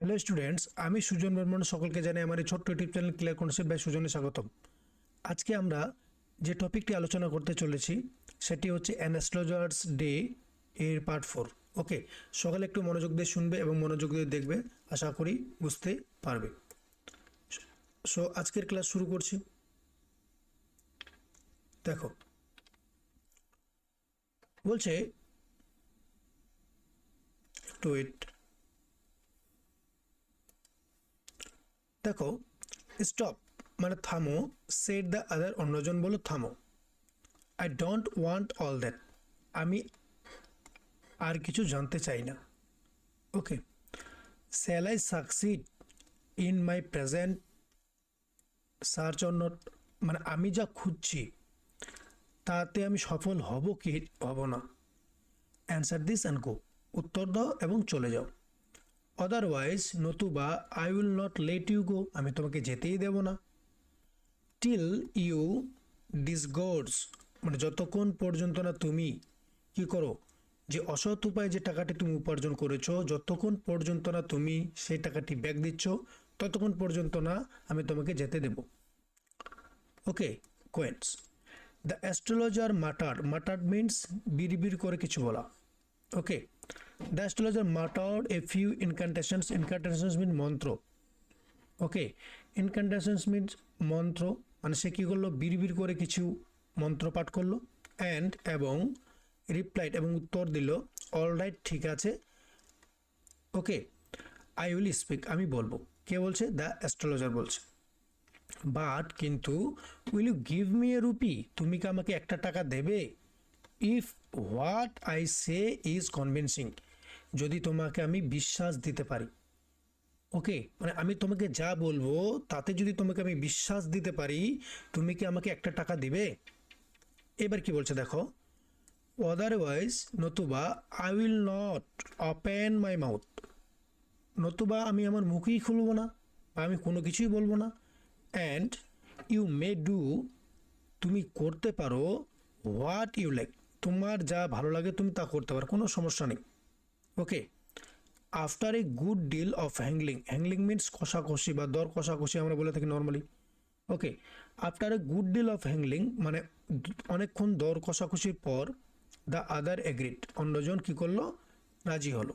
Hello students আমি সুজন বর্মন, সকলকে জানাই আমার এই ছোট্ট YouTube channel clear concept by সুজনে স্বাগতম। আজকে আমরা যে টপিকটি আলোচনা করতে চলেছি, সেটি হচ্ছে অ্যানাস্ট্রোজার্স ডে এর পার্ট ফোর ওকে সকালে একটু মনোযোগ দিয়ে শুনবে এবং মনোযোগ দিয়ে দেখবে, আশা করি বুঝতে পারবে। সো আজকের ক্লাস শুরু করছি। দেখো, বলছে, একটু ওয়েট দেখো স্টপ মানে থামো সেট দ্য আদার অন্যজন বলো, থামো। I don't want all that আমি আর কিছু জানতে চাই না। Okay shall I succeed in my present search or not মানে আমি যা খুঁজছি, তাতে আমি সফল হব কি হব না? অ্যান্সার দিস অ্যান্ড গো উত্তর দাও এবং চলে যাও। আদারওয়াইজ নতুবা I will not let you go আমি তোমাকে যেতেই দেব না। টিল ইউ ডিসগোডস মানে যতক্ষণ পর্যন্ত না তুমি কি করো, যে অসৎ উপায়ে যে টাকাটি তুমি উপার্জন করেছ, যতক্ষণ পর্যন্ত না তুমি সেই টাকাটি ব্যাক দিচ্ছ, ততক্ষণ পর্যন্ত না আমি তোমাকে যেতে দেব। Okay coins the astrologer mutter mutter means বিড় করে কিছু বলা। Okay the astrologer mutter a few incantations incantations mean মন্ত্র ওকে ইনকান্টেশনস মিনস মন্ত্র মানে সে কী করল? বিড় করে কিছু মন্ত্র পাঠ করল অ্যান্ড এবং রিপ্লাইড এবং উত্তর দিল অল রাইট ঠিক আছে। ওকে আই উইল স্পিক আমি বলব। কে বলছে? দ্য অ্যাস্ট্রোলজার বলছে। বাট কিন্তু will you give me a rupee তুমি কি আমাকে একটা টাকা দেবে? If what I say is convincing যদি তোমাকে আমি বিশ্বাস দিতে পারি। ওকে মানে আমি তোমাকে যা বলব, তাতে যদি তোমাকে আমি বিশ্বাস দিতে পারি, তুমি কি আমাকে একটা টাকা দিবে? এবার কি বলছে দেখো। অদারওয়াইজ নতুবা I will not open my mouth নতুবা, আমি আমার মুখই খুলবো না, বা আমি কোনো কিছুই বলব না। অ্যান্ড ইউ মে ডু তুমি করতে পারো হোয়াট ইউ লাইক তোমার যা ভালো লাগে তুমি তা করতে পারো, কোনো সমস্যা নেই। Okay after a good deal of haggling haggling means কষাকষি বা দর কষাকষি আমরা বলে থাকি normally okay after a good deal of haggling মানে অনেকক্ষণ দর কষাকষির পর দ্য আদার এগ্রিড অন্যজন কী করল? রাজি হলো।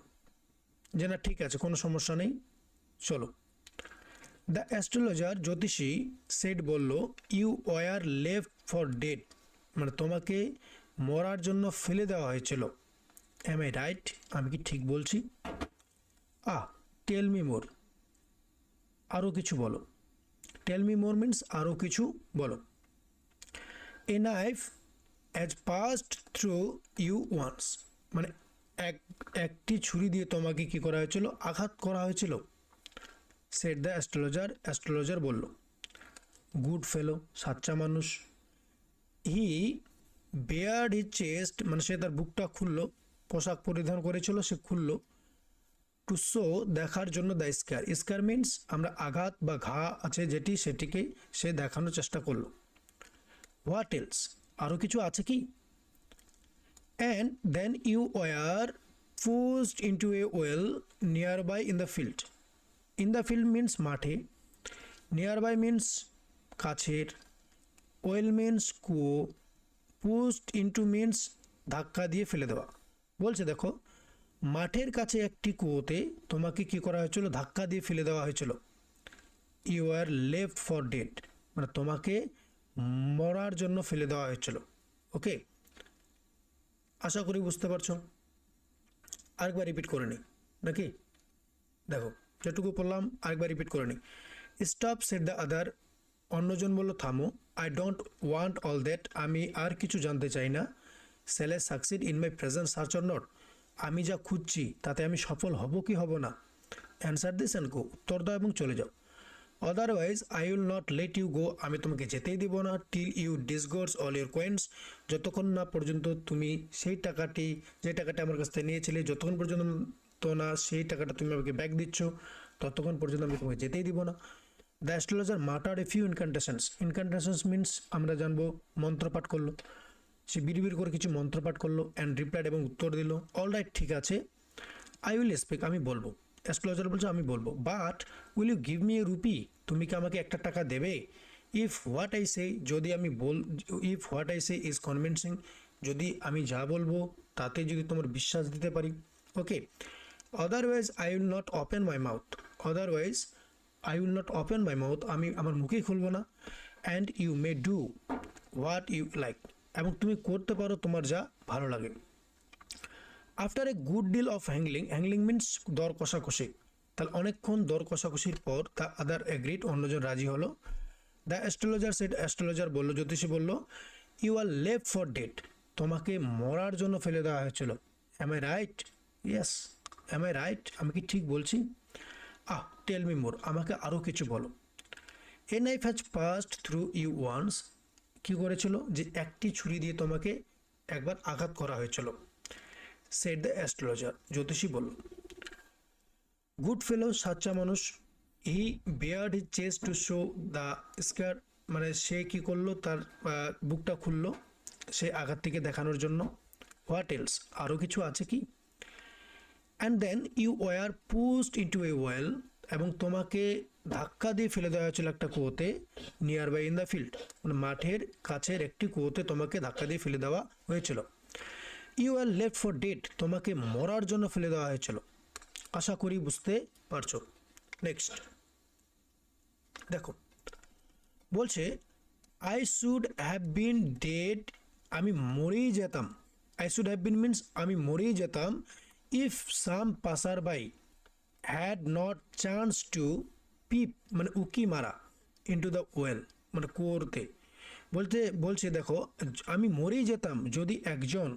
যে না, ঠিক আছে, কোনো সমস্যা নেই, চলো। দ্য অ্যাস্ট্রোলজার জ্যোতিষী সেট বলল you were left for dead মানে তোমাকে মরার জন্য ফেলে দেওয়া হয়েছিল। এম আই রাইট আমি কি ঠিক বলছি? আহ টেল মি মোর আরও কিছু বলো। টেল মি মোর মিনস আরও কিছু বলো। A knife has passed through you once মানে এক, একটি ছুরি দিয়ে তোমাকে কি করা হয়েছিল? আঘাত করা হয়েছিল। সেট দ্য অ্যাস্ট্রোলজার অ্যাস্ট্রোলজার বলল গুড ফেলো সাচ্চা মানুষ। হি বেয়ার্ড হি চেস্ট মানে সে তার বুকটা খুললো, পোশাক পরিধান করেছিল, সে খুললো। টু শো দেখার জন্য দ্য স্কার স্কার মিনস আমরা আঘাত বা ঘা আছে যেটি সেটিকে সে দেখানোর চেষ্টা করল। হোয়াট এলস আরও কিছু আছে কি? And then you were pushed into a well nearby in the field in the field means মাঠে। নিয়ার বাই মিনস কাছের। ওয়েল মিনস কুয়ো। পুস্ট ইন্টু মিনস ধাক্কা দিয়ে ফেলে দেওয়া। বলছে, দেখো, মাঠের কাছে একটি কুয়োতে তোমাকে কি করা হয়েছিল? ধাক্কা দিয়ে ফেলে দেওয়া হয়েছিল। You are left for dead মানে তোমাকে মরার জন্য ফেলে দেওয়া হয়েছিল। ওকে আশা করি বুঝতে পারছ। আরেকবার রিপিট করে নিই। নাকি? দেখো, যেটুকু পড়লাম, আরেকবার রিপিট করে নিই। স্টপ সেট দ্য আদার অন্যজন বলল, থামো I don't want all that আমি আর কিছু জানতে চাই না। Shall I succeed in my present search or not আমি যা খুঁজছি, তাতে আমি সফল হব কি হব না? অ্যান্সার দিস অ্যান্ড গো উত্তর দাও এবং চলে যাও। Otherwise I will not let you go আমি তোমাকে যেতেই দিব না till you disgorge all your coins যতক্ষণ না পর্যন্ত তুমি সেই টাকাটি, যে টাকাটা আমার কাছ থেকে নিয়েছিলে, যতক্ষণ পর্যন্ত তো না, সেই টাকাটা তুমি আমাকে ব্যাক দিচ্ছ, ততক্ষণ পর্যন্ত আমি তোমাকে যেতেই দিব না। The astrologer mutter a few incantations incantations means আমরা জানব, মন্ত্রপাঠ করল। সে বিড়বিড় করে কিছু মন্ত্রপাঠ করল অ্যান্ড রিপ্লাইড এবং উত্তর দিল অল রাইট ঠিক আছে। আই উইল স্পিক আমি বলব। অ্যাস্ট্রোলজার বলছে, আমি বলব। But will you give me a rupee তুমি কি আমাকে একটা টাকা দেবে? ইফ হোয়াট আই সে যদি আমি বল if what I say is convincing যদি আমি যা বলব তাতে যদি তোমার বিশ্বাস দিতে পারি। Okay otherwise I will not open my mouth otherwise I will not open my mouth আমি আমার মুখেই খুলবো না। And you may do what you like এবং তুমি করতে পারো তোমার যা ভালো লাগে। After a good deal of haggling haggling means দর কষাকষি। তাহলে অনেকক্ষণ দর কষাকষির পর দ্য আদার এগ্রিড অন্যজন রাজি হলো। দ্য অ্যাস্ট্রোলজার সেট অ্যাস্ট্রোলজার বলল, জ্যোতিষী বলল you are left for dead তোমাকে মরার জন্য ফেলে দেওয়া হয়েছিল। Am I right yes am I right আমি কি ঠিক বলছি? আহ টেল মি মোর আমাকে আরও কিছু বলো। A knife has passed through you once কী করেছিল? যে একটি ছুরি দিয়ে তোমাকে একবার আঘাত করা হয়েছিল। সেট দ্য অ্যাস্ট্রোলজার জ্যোতিষী বলল গুড ফেলো সাচ্চা মানুষ he bared his chest to show the scar মানে সে কি করল? তার বুকটা খুললো, সে আঘাতটিকে দেখানোর জন্য। হোয়াট এলস আরও কিছু আছে কি? And then you were pushed into a well এবং তোমাকে ধাক্কা দিয়ে ফেলে দেওয়া হয়েছিল একটা কুয়োতে nearby in the field মানে মাঠের কাছের একটি কুয়োতে তোমাকে ধাক্কা দিয়ে ফেলে দেওয়া হয়েছিল। You are left for dead তোমাকে মরার জন্য ফেলে দেওয়া হয়েছিল। আশা করি বুঝতে পারছ। নেক্সট দেখো, বলছে I should have been dead আমি মরেই যেতাম। I should have been means আমি মরেই যেতাম। If some passer by had not chance to peep মানে উকি মারা ইন্টু দ্য ওয়েল মানে কুয়োরতে, বলতে, বলছে, দেখো, আমি মরেই যেতাম যদি একজন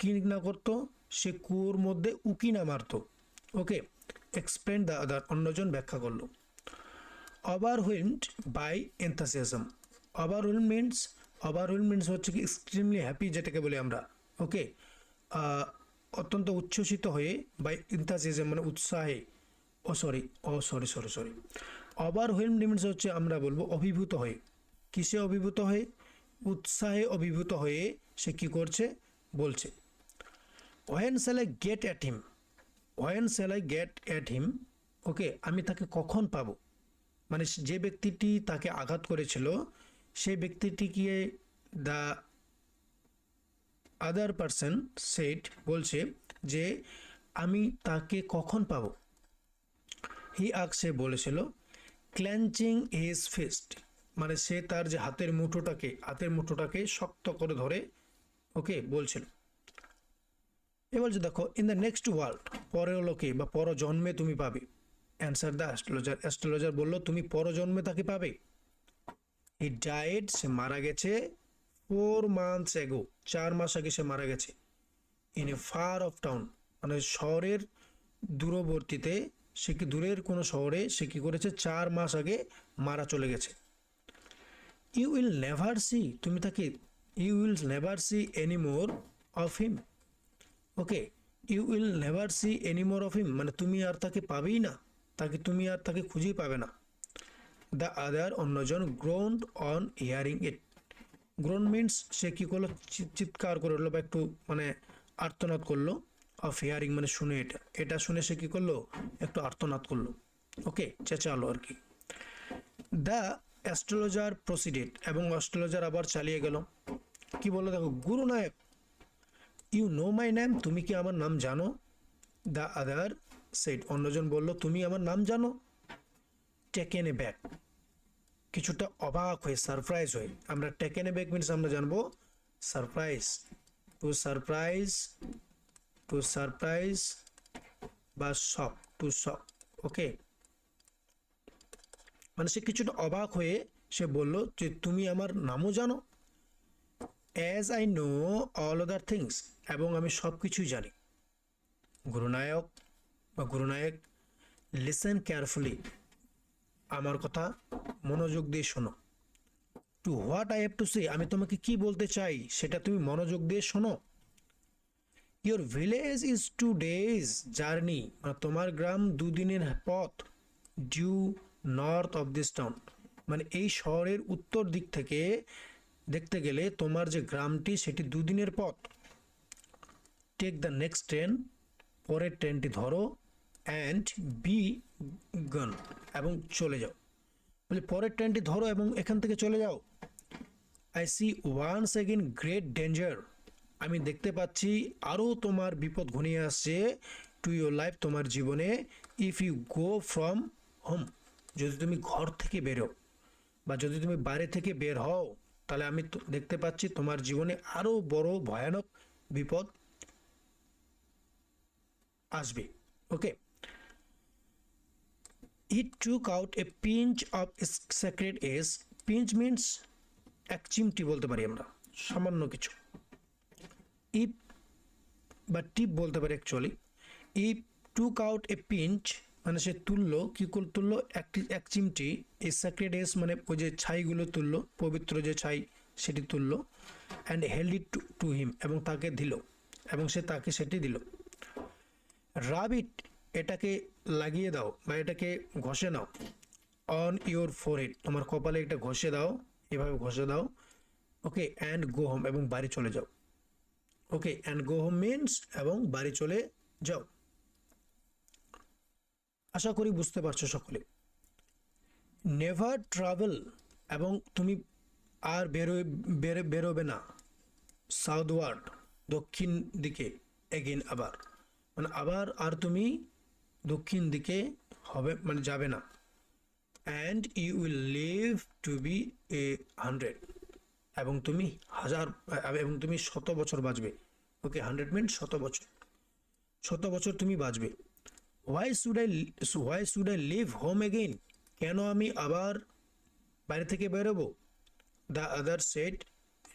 কি না করতো, সে কুয়োর মধ্যে উকি না মারতো। ওকে এক্সপ্লেন দ্য আদার অন্যজন ব্যাখ্যা করল। Overwhelmed by enthusiasm overwhelm means overwhelm means হচ্ছে কি এক্সট্রিমলি হ্যাপি যেটাকে বলি আমরা। ওকে অত্যন্ত উচ্ছ্বসিত হয়ে বাই এনথাসিয়াজম মানে উৎসাহে, ও sorry oh sorry sorry sorry overwhelm means হচ্ছে আমরা বলব অভিভূত হয়ে। কিসে অভিভূত হয়ে? উৎসাহে অভিভূত হয়ে সে কি করছে? বলছে when shall I get at him when shall I get at him okay আমি তাকে কখন পাব? মানে যে ব্যক্তিটি তাকে আঘাত করেছিল সেই ব্যক্তিটিকে দ্য আদার পারসন সেট বলছে যে, আমি তাকে কখন পাব? হি আক সে বলেছিল ক্ল্যাঞ্চিং হিজ ফিস্ট মানে সে তার যে হাতের মুঠোটাকে হাতের মুঠোটাকে শক্ত করে ধরে, ওকে বলছিল এ বলছে, দেখো ইন দ্য নেক্সট ওয়ার্ল্ড পরের লোকে বা পর জন্মে তুমি পাবে। অ্যান্সার দ্য অ্যাস্ট্রোলজার অ্যাস্ট্রোলজার বলল, তুমি পরজন্মে তাকে পাবে? হি ডায়েড সে মারা গেছে ফোর মান্থস এগো, চার মাস আগে সে মারা গেছে। In a far off town means শহরের দূরবর্তীতে, সে কি দূরের কোনো শহরে, সে কি করেছে? চার মাস আগে মারা চলে গেছে। ইউ উইল নেভার সি তুমি তাকে you will never see any more of him okay you will never see any more of him means তুমি আর তাকে পাবেই না, তাকে, তুমি আর তাকে খুঁজেই পাবে না। দ্য আদার অন্যজন groaned on hearing it groan means সে কী করল? চিৎকার করে উঠল বা একটু মানে আর্তনাদ করল। অফ হিয়ারিং মানে শুনে এটা। এটা শুনে সে কী করল? একটু আর্তনাদ করল। ওকে চেঁচালো আর কি। দ্য অ্যাস্ট্রোলজার প্রসিডেড এবং অ্যাস্ট্রোলজার আবার চালিয়ে গেল। কি বলল? দেখো, Guru Nayak you know my name তুমি কি আমার নাম জানো? দ্য আদার সেট অন্যজন বলল, তুমি আমার নাম জানো? টেকেন এ ব্যাক কিছুটা অবাক হয়ে সারপ্রাইজ হয়ে আমরা টেকেন ব্যাক মিনস আমরা জানব surprise to surprise to surprise বা শক টু শক ওকে মানে সে কিছুটা অবাক হয়ে সে বলল যে, তুমি আমার নামও জানো? As I know all other things এবং আমি সব কিছুই জানি। গুরুনায়ক বা গুরুনায়ক লিসেন কেয়ারফুলি আমার কথা মনোযোগ দিয়ে শোনো। To what I have to say আমি তোমাকে কি বলতে চাই সেটা তুমি মনোযোগ দিয়ে শোনো। Your village is two days journey তোমার গ্রাম দুদিনের পথ due north of this town means এই শহরের উত্তর দিক থেকে দেখতে গেলে তোমার যে গ্রামটি সেটি দুদিনের পথ। টেক দ্য নেক্সট ট্রেন পরের ট্রেনটি ধরো অ্যান্ড বি গন এবং চলে যাও। বলে, পরের ট্রেনটি ধরো এবং এখান থেকে চলে যাও। I see once again great danger আমি দেখতে পাচ্ছি আরও তোমার বিপদ ঘনিয়ে আসছে টু ইউর লাইফ তোমার জীবনে if you go from home যদি তুমি ঘর থেকে বেরো বা যদি তুমি বাইরে থেকে বের হও, তাহলে আমি দেখতে পাচ্ছি তোমার জীবনে আরও বড় ভয়ানক বিপদ আসবে। ওকে He took out a pinch of sacred ace. Pinch means এক চিমটি বলতে পারি আমরা, সামান্য কিছু। ইপ বা টিপ বলতে পারি actually he took out a pinch means সে তুললো, কি করে তুললো? একটি এক চিমটি এই স্যাক্রেড এস মানে ওই যে ছাইগুলো তুললো, পবিত্র যে ছাই, সেটি তুললো and held it to him এবং তাকে দিল, এবং সে তাকে সেটি দিল। রাবিট এটাকে লাগিয়ে দাও বা এটাকে ঘষে নাও। অন ইওর ফোরহেড তোমার কপালে এটা ঘষে দাও, এভাবে ঘষে দাও। ওকে অ্যান্ড গো হোম এবং বাড়ি চলে যাও। Okay and go home means এবং বাড়ি চলে যাও। আশা করি বুঝতে পারছ সকলে। নেভার ট্রাভেল এবং তুমি আর বেরো বেরো, বেরোবে না। সাউথওয়ার্ড দক্ষিণ দিকে এগেন আবার। মানে আবার আর তুমি দক্ষিণ দিকে হবে মানে যাবে না। And you will live to be a hundred এবং তুমি হাজার, এবং তুমি শত বছর বাঁচবে। ওকে হান্ড্রেড মিনিট শত বছর। শত বছর তুমি বাঁচবে। Why should I why should I leave home again কেন আমি আবার বাইরে থেকে বেরোবো? The other said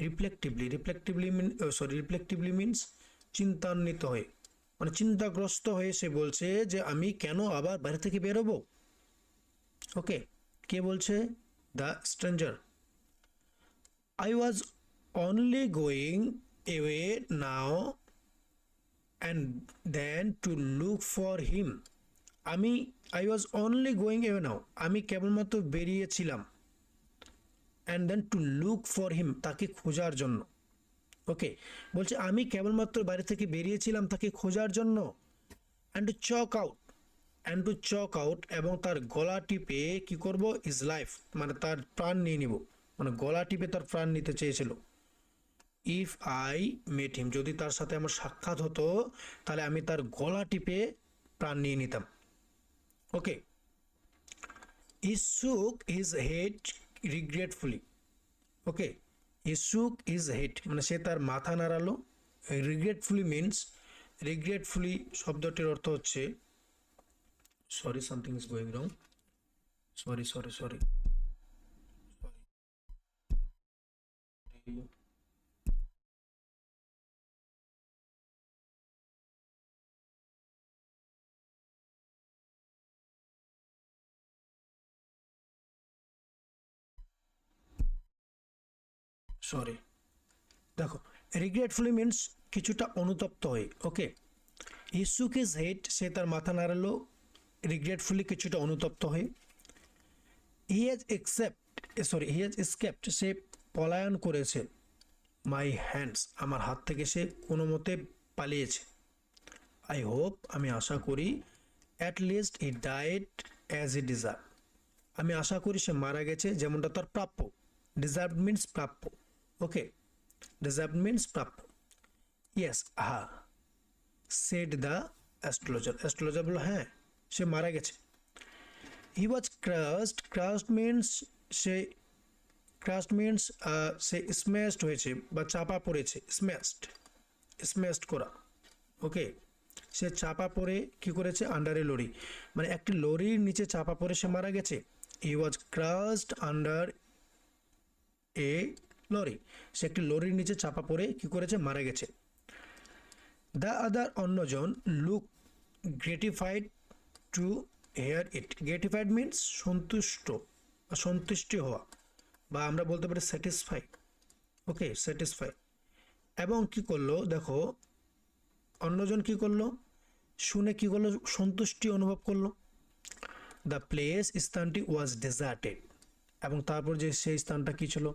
reflectively reflectively mean sorry reflectively means চিন্তান্বিত হয়ে। মানে চিন্তাগ্রস্ত হয়ে সে বলছে যে, আমি কেন আবার বাইরে থেকে বেরোবো? ওকে, কে বলছে? The stranger. I was only going away now and then to look for him আমি I was only going away now আমি কেবলমাত্র বেরিয়েছিলাম and then to look for him তাকে খোঁজার জন্য। ওকে বলছে, আমি কেবলমাত্র বাইরে থেকে বেরিয়েছিলাম তাকে খোঁজার জন্য। And to choke out and to choke out এবং তার গলা টিপে কি করব? ইজ লাইফ মানে তার প্রাণ নিয়ে নিব। মানে গলা টিপে তার প্রাণ নিতে চেয়েছিল। ইফ আই মেট হিম যদি তার সাথে আমার সাক্ষাৎ হতো, তাহলে আমি তার গলা টিপে প্রাণ নিয়ে নিতাম। Okay he shook his head regretfully okay he his head means সে তার মাথা নাড়ালো। রিগ্রেটফুলি মিনস রিগ্রেটফুলি শব্দটির অর্থ হচ্ছে sorry something is going wrong sorry sorry sorry sorry দেখো রিগ্রেটফুলি মিনস কিছুটা অনুতপ্ত হয়ে ওকে ইসুক ইজ হেড সে তার মাথা নাড়ালো রিগ্রেটফুলি কিছুটা অনুতপ্ত হয়ে। He has escaped sorry he has escaped সে পলায়ন করেছে। মাই হ্যান্ডস আমার হাত থেকে সে কোনো মতে পালিয়েছে। আই হোপ আমি আশা করি at least he died as he deserve আমি আশা করি সে মারা গেছে, যেমনটা তার প্রাপ্য। ডিজার্ভ মিনস প্রাপ্য। ওকে ডিজার্ভ মিনস প্রাপ্য yes ha said the astrologer astrologer বলল হ্যাঁ সে মারা গেছে। He was crushed crushed means say crushed means সে স্ম্যাশড হয়েছে বা চাপা পড়েছে। স্ম্যাশড স্ম্যাশড করা। ওকে সে চাপা পড়ে কি করেছে? আন্ডারে লরি মানে একটি লরির নিচে চাপা পড়ে সে মারা গেছে। He was crushed under a lorry. সে একটি লরির নিচে চাপা পড়ে কি করেছে? মারা গেছে। দ্য আদার অন্যজন look gratified to hear it. Gratified means সন্তুষ্ট বা সন্তুষ্টি হওয়া বা আমরা বলতে পারি স্যাটিসফাই। ওকে, স্যাটিসফাই। এবং কি করল? দেখো, অন্যজন কি করল? শুনে কি করল? সন্তুষ্টি অনুভব করল। দ্য প্লেস স্থানটি ওয়াজ ডেজার্টেড। এবং তারপর যে সেই স্থানটা কি ছিল?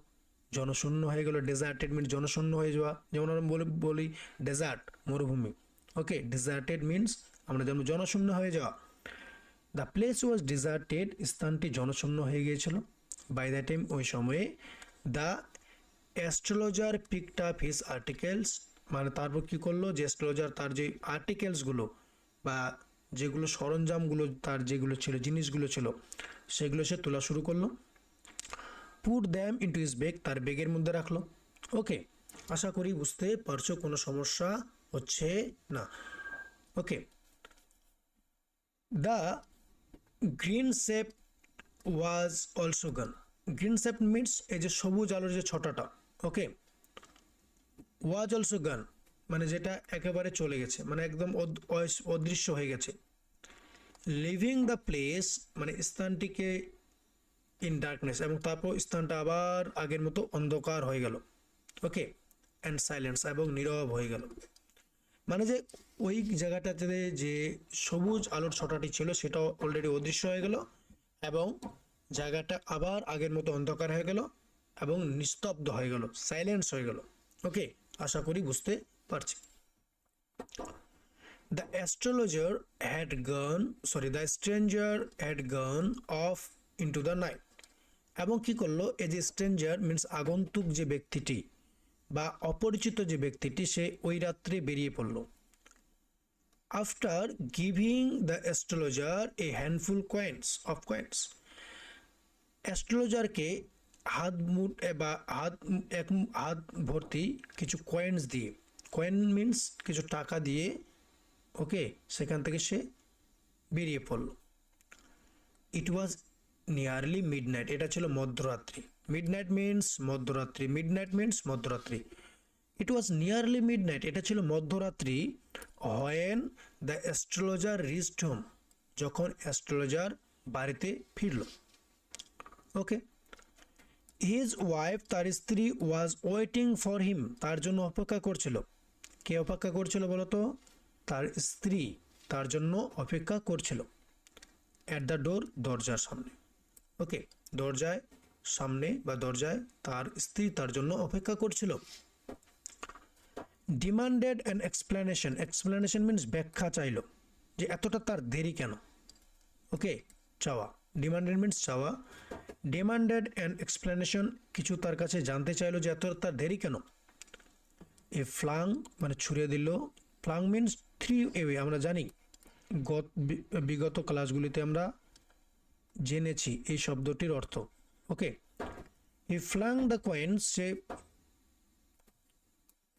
জনশূন্য হয়ে গেল ডেজার্টেড মিনস জনশূন্য হয়ে যাওয়া। যেমন আমরা বলি বলি ডেজার্ট মরুভূমি। ওকে ডেজার্টেড মিনস আমরা যেমন জনশূন্য হয়ে যাওয়া। দ্য প্লেস ওয়াজ ডিজার্টেড স্থানটি জনশূন্য হয়ে গিয়েছিল। বাই দ্য টাইম ওই সময়ে the astrologer picked up his articles means তারপর কী করল? যে অ্যাস্ট্রোলজার তার যে আর্টিকেলসগুলো বা যেগুলো সরঞ্জামগুলো, তার যেগুলো ছিল, জিনিসগুলো ছিল, সেগুলো সে তোলা শুরু করল। Put them into his bag তার বেগের মধ্যে রাখল। ওকে আশা করি বুঝতে পারছ, কোনো সমস্যা হচ্ছে না। Okay the green shape was also gone green shape means এই যে সবুজ আলোর যে ছটাটা ওকে ওয়াজ অলসো গান মানে যেটা একেবারে চলে গেছে মানে একদম অদৃশ্য হয়ে গেছে। লিভিং দ্য প্লেস মানে স্থানটিকে ইন ডার্কনেস এবং তারপর স্থানটা আবার আগের মতো অন্ধকার হয়ে গেল। ওকে অ্যান্ড সাইলেন্স এবং নীরব হয়ে গেল। মানে যে ওই জায়গাটাতে যে সবুজ আলোর ছটাটি ছিল সেটাও অলরেডি অদৃশ্য হয়ে গেল এবং জায়গাটা আবার আগের মতো অন্ধকার হয়ে গেল এবং নিস্তব্ধ হয়ে গেল সাইলেন্স হয়ে গেল। ওকে আশা করি বুঝতে পারছি। The astrologer had gone, sorry, the stranger had gone off into the night. এবং কি করল? এই যে স্ট্রেঞ্জার মিন্স আগন্তুক যে ব্যক্তিটি বা অপরিচিত যে ব্যক্তিটি, সে ওই রাত্রে বেরিয়ে পড়ল। After giving the astrologer a handful coins of coins অ্যাস্ট্রোলজারকে হাত মুট বা হাত, এক হাত ভর্তি কিছু কয়েন্স দিয়ে কয়েন মিন্স কিছু টাকা দিয়ে ওকে সেখান থেকে সে বেরিয়ে পড়ল। It was nearly midnight এটা ছিল মধ্যরাত্রি। মিড নাইট মিনস মধ্যরাত্রি। মিড নাইট মিনস মধ্যরাত্রি। It was nearly midnight এটা ছিল মধ্যরাত্রি when the astrologer reached home যখন অ্যাস্ট্রোলজার বাড়িতে ফিরল। ওকে হিজ ওয়াইফ তার স্ত্রী ওয়াজ ওয়েটিং ফর হিম তার জন্য অপেক্ষা করছিল। কে অপেক্ষা করছিল বলতো? তার স্ত্রী। তার জন্য অপেক্ষা করছিল। অ্যাট দ্য ডোর দরজার সামনে। ওকে, দরজায়, সামনে বা দরজায় তার স্ত্রী তার জন্য অপেক্ষা করছিল। Demanded and explanation explanation means ব্যাখ্যা চাইলো যে এতটা তার দেরি কেন? ওকে, চাওয়া। ডিমান্ডেড মিনস চাওয়া। ডিমান্ডেড অ্যান্ড এক্সপ্লেনেশন কিছু তার কাছে জানতে চাইলো যে এত তার দেরি কেন? এ ফ্লাং মানে ছুড়ে দিল। ফ্লাং মিনস থ্রি এওয়ে আমরা জানি। গত বিগত ক্লাসগুলিতে আমরা জেনেছি এই শব্দটির অর্থ। Okay? He flung the coins সে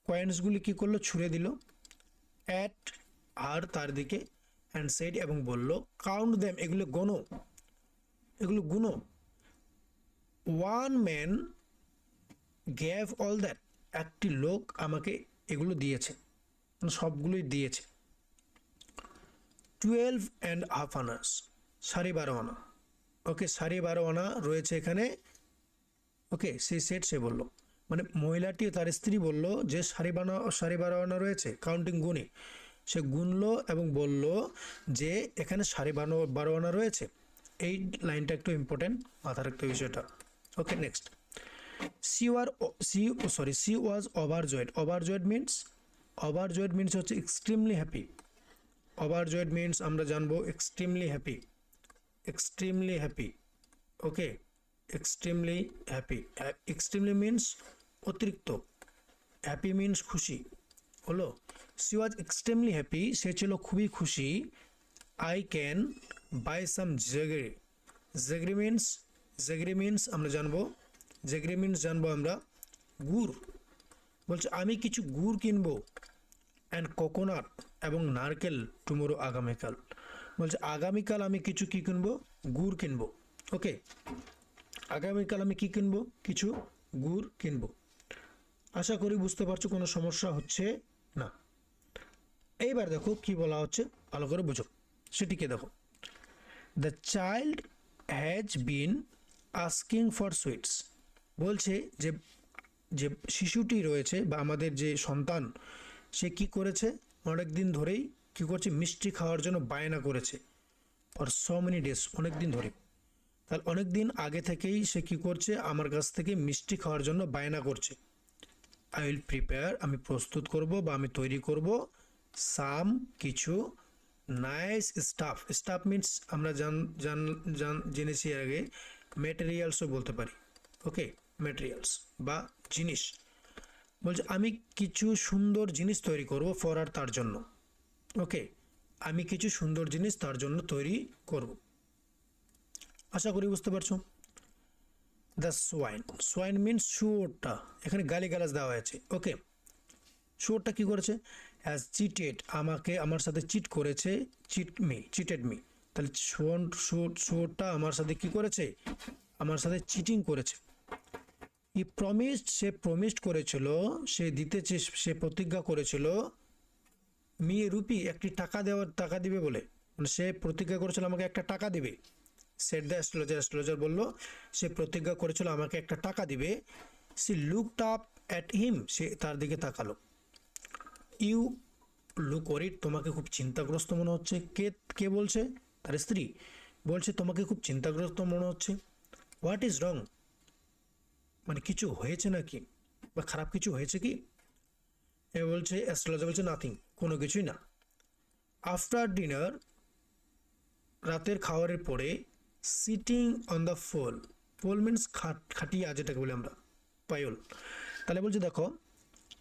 কয়েন্সগুলি কী করল? ছুঁড়ে দিল। অ্যাট আর তার দিকে। অ্যান্ড সেড এবং বলল কাউন্ট দেম এগুলো গনো। এগুলো গুনো। One man gave all that একটি লোক আমাকে এগুলো দিয়েছে। মানে সবগুলোই দিয়েছে। টুয়েলভ অ্যান্ড হাফ আনার্স সাড়ে বারো আনা ওকে সাড়ে বারো আনা রয়েছে এখানে। ওকে, সেই সেট সে বলল। মানে মহিলাটি তার স্ত্রী বলল যে সাড়ে বারো সাড়ে বারো আনা রয়েছে কাউন্টিং গুণে। সে গুনলো এবং বলল যে এখানে সাড়ে বারো বারো আনা রয়েছে। এই লাইনটা একটু ইম্পর্টেন্ট মাথার একটা বিষয়টা। Okay next she were she sorry she was overjoyed overjoyed means overjoyed means হচ্ছে এক্সট্রিমলি হ্যাপি ওভারজয়েড মিনস আমরা জানব extremely happy extremely happy okay extremely happy extremely means অতিরিক্ত। হ্যাপি মিনস খুশি। হলো? সি ওয়াজ এক্সট্রিমলি হ্যাপি সে ছিল খুবই খুশি। I can buy some jaggery jaggery means jaggery means আমরা জানব। জেগরি মিনস জানব আমরা গুড়। বলছে, আমি কিছু গুড় কিনবো। অ্যান্ড কোকোনাট এবং নারকেল টুমোরো আগামীকাল। বলছে, আগামীকাল আমি কিছু কি কিনবো? গুড় কিনবো। ওকে, আগামীকাল আমি কি কিনবো? কিছু গুড় কিনবো। আশা করি বুঝতে পারছ, কোনো সমস্যা হচ্ছে না। এইবার দেখো কি বলা হচ্ছে, ভালো করে বুঝো। সেটিকে দেখো। The child has been asking for sweets বলছে যে যে শিশুটি রয়েছে বা আমাদের যে সন্তান, সে কি করেছে? অনেক দিন ধরেই কি করছে? মিষ্টি খাওয়ার জন্য বায়না করেছে। ফর সো মেনি ডেজ অনেক দিন ধরে। তাহলে অনেক দিন আগে থেকেই সে কি করছে? আমার কাছ থেকে মিষ্টি খাওয়ার জন্য বায়না করছে। আই উইল প্রিপেয়ার আমি প্রস্তুত করব বা আমি তৈরি করব সাম কিছু নাইস স্টাফ স্টাফ মিনস আমরা জান জান জান, জেনেছি আগে ম্যাটেরিয়ালসও বলতে পারি। ওকে ম্যাটেরিয়ালস বা জিনিস। বলছে, আমি কিছু সুন্দর জিনিস তৈরি করব ফর আর তার জন্য। ওকে, আমি কিছু সুন্দর জিনিস তার জন্য তৈরি করব। আশা করি বুঝতে পারছ। The swine. সোয়াইন মিনস শুয়োরটা। এখানে গালি গালাজ দেওয়া হয়েছে। ওকে, শুয়োরটা কি করেছে? অ্যাজ চিটেড আমাকে আমার সাথে চিট করেছে। চিট মি চিটেড মি তাহলে শুয়োর শুয়োরটা আমার সাথে কি করেছে? আমার সাথে চিটিং করেছে। ই প্রমিসড সে প্রমিসড করেছিল, সে দিতে সে প্রতিজ্ঞা করেছিল মেয়ে রুপি একটি টাকা দেওয়ার, টাকা দিবে বলে। মানে সে প্রতিজ্ঞা করেছিল, আমাকে একটা টাকা দিবে। সেট দ্য অ্যাস্ট্রোলজার অ্যাস্ট্রোলজার বলল, সে প্রতিজ্ঞা করেছিল, আমাকে একটা টাকা দিবে। সে লুকড আপ অ্যাট হিম সে তার দিকে তাকালো। ইউ লুক ওরিট তোমাকে খুব চিন্তাগ্রস্ত মনে হচ্ছে। কে কে বলছে? তার স্ত্রী। বলছে, তোমাকে খুব চিন্তাগ্রস্ত মনে হচ্ছে। হোয়াট ইজ রং মানে কিছু হয়েছে নাকি? বা খারাপ কিছু হয়েছে কি? এ বলছে অ্যাস্ট্রোলজার বলছে নাথিং কোনো কিছুই না। আফটার ডিনার রাতের খাবারের পরে সিটিং অন দ্য ফোল পোল মিনস খাট খাটিয়া যেটাকে বলি আমরা, পায়ল। তাহলে বলছে, দেখো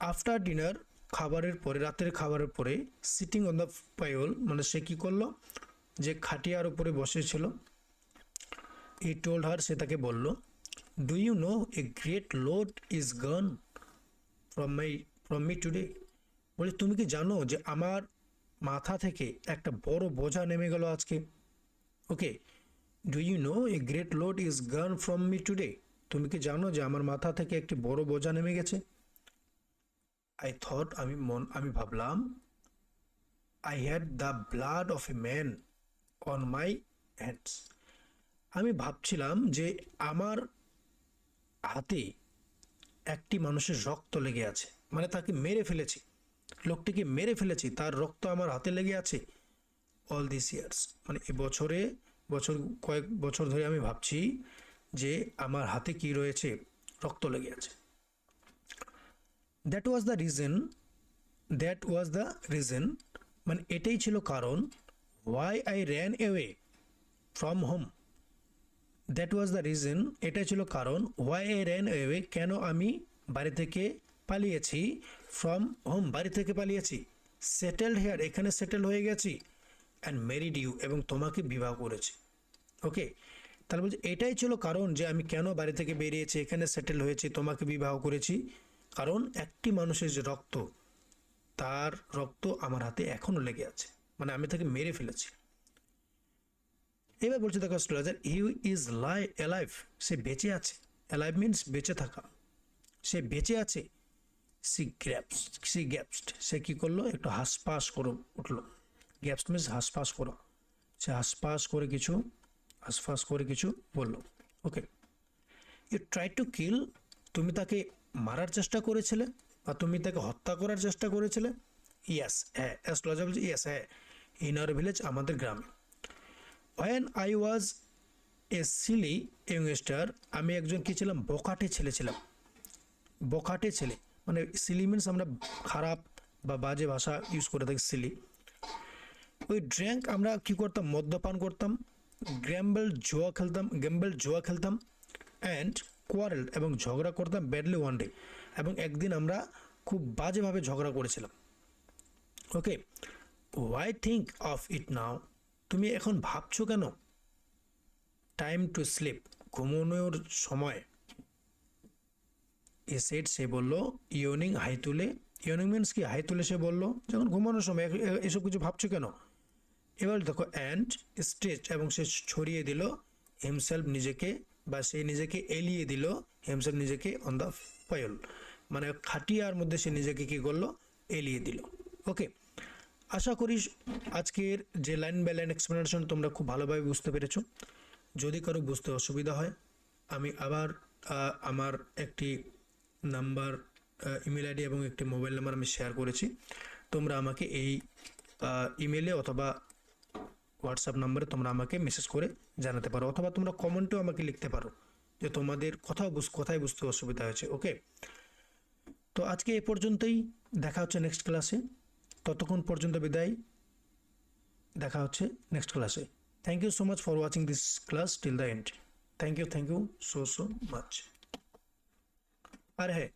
আফটার ডিনার খাবারের পরে, রাতের খাবারের পরে সিটিং অন দ্য পায়ল মানে সে কী করল? যে খাটিয়ার উপরে বসেছিল ই টোল্ড হার সে তাকে বলল do you know a great load is gone from my from me today বলে, তুমি কি জানো যে আমার মাথা থেকে একটা বড় বোঝা নেমে গেল আজকে? Okay do you know a great load is gone from me today তুমি কি জানো যে আমার মাথা থেকে একটি বড় বোঝা নেমে গেছে? আই থট আমি মন, আমি ভাবলাম I had the blood of a man on my hands আমি ভাবছিলাম যে আমার হাতে একটি মানুষের রক্ত লেগে আছে। মানে তাকে মেরে ফেলেছি। লোকটিকে মেরে ফেলেছি, তার রক্ত আমার হাতে লেগে আছে। অল দিস ইয়ার্স মানে এ বছরে, বছর কয়েক বছর ধরে আমি ভাবছি যে আমার হাতে কি রয়েছে, রক্ত লেগে আছে। That was the reason that was the reason মানে এটাই ছিল কারণ why I ran away from home that was the reason এটাই ছিল কারণ ওয়াই আই র্যান অ্যাওয়ে কেন আমি বাড়ি থেকে পালিয়েছি ফ্রম হোম বাড়ি থেকে পালিয়েছি। সেটেলড হেয়ার এখানে সেটেল হয়ে গেছি। অ্যান্ড মেরিড ইউ এবং তোমাকে বিবাহ করেছি। ওকে তাহলে বলছি, এটাই ছিল কারণ যে আমি কেন বাড়ি থেকে বেরিয়েছি, এখানে সেটেল হয়েছি, তোমাকে বিবাহ করেছি। কারণ একটি মানুষের যে রক্ত, তার রক্ত আমার হাতে এখনও লেগে আছে। মানে আমি তাকে মেরে ফেলেছি। এবার বলছে, দেখো astrologer you is lie alive সে বেঁচে আছে। অ্যালাইভ মিনস বেঁচে থাকা। সে বেঁচে আছে। সি গ্যাপস, সি গ্যাপসড, সে কী করল? একটু হাসপাস করে উঠল। গ্যাপস মিনস হাসপাস করো। সে হাসপাস করে কিছু, হাসপাস করে কিছু বলল। Okay you try to kill তুমি তাকে মারার চেষ্টা করেছিলে বা তুমি তাকে হত্যা করার চেষ্টা করেছিলে? ইয়াস হ্যাঁ। অ্যাস্ট্রোলজার বলছে ইয়াস হ্যাঁ। ইন আওয়ার ভিলেজ আমাদের গ্রামে। When I was a silly youngster আমি একজন কী ছিলাম? বকাটে ছেলে ছিলাম। বকাটে ছেলে। মানে সিলি মিনস আমরা খারাপ বা বাজে ভাষা ইউজ করে থাকি সিলি ওই ড্র্যাঙ্ক আমরা কি করতাম? মদ্যপান করতাম গ্যাম্বেল জুয়া খেলতাম গ্যাম্বেল জুয়া খেলতাম অ্যান্ড কোয়ারেল এবং ঝগড়া করতাম ব্যাডলি ওয়ান ডে এবং একদিন আমরা খুব বাজেভাবে ঝগড়া করেছিলাম। Okay why think of it now তুমি এখন ভাবছ কেন? টাইম টু স্লিপ ঘুমানোর সময়। এ সেট সে বলল ইয়নিং হাই তুলে ইয়নিং মিনস কি? হাই তুলে সে বলল, যখন ঘুমানোর সময় এসব কিছু ভাবছ কেন? এবার দেখো অ্যান্ড স্ট্রেচ এবং সে ছড়িয়ে দিল হিমসেলফ নিজেকে বা সে নিজেকে এলিয়ে দিল হিমসেলফ নিজেকে অন দ্য পয়ল মানে খাটিয়ার মধ্যে সে নিজেকে কি করল? এলিয়ে দিল। ওকে আশা করি আজকের যে লাইন বাই লাইন এক্সপ্লেনেশন তোমরা খুব ভালোভাবে বুঝতে পেরেছ। যদি কারও বুঝতে অসুবিধা হয়, আমি আবার আমার একটি নাম্বার ইমেল আইডি এবং একটি মোবাইল নাম্বার আমি শেয়ার করেছি। তোমরা আমাকে এই ইমেলে অথবা হোয়াটসঅ্যাপ নাম্বারে তোমরা আমাকে মেসেজ করে জানাতে পারো অথবা তোমরা কমেন্টেও আমাকে লিখতে পারো যে তোমাদের কোথাও কোথায় বুঝতে অসুবিধা হয়েছে। ওকে তো আজকে এ পর্যন্তই। দেখা হচ্ছে নেক্সট ক্লাসে ততক্ষণ পর্যন্ত বিদায়। দেখা হচ্ছে নেক্সট ক্লাসে thank you so much for watching this class till the end thank you thank you so so much আর হ্যাঁ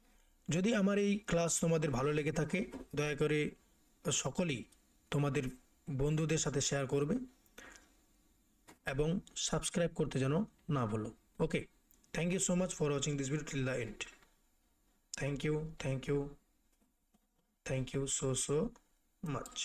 যদি আমার এই ক্লাস তোমাদের ভালো লেগে থাকে, দয়া করে সকলেই তোমাদের বন্ধুদের সাথে শেয়ার করবে এবং সাবস্ক্রাইব করতে যেন না ভুলো। Okay thank you so much for watching this video till the end thank you thank you thank you so so much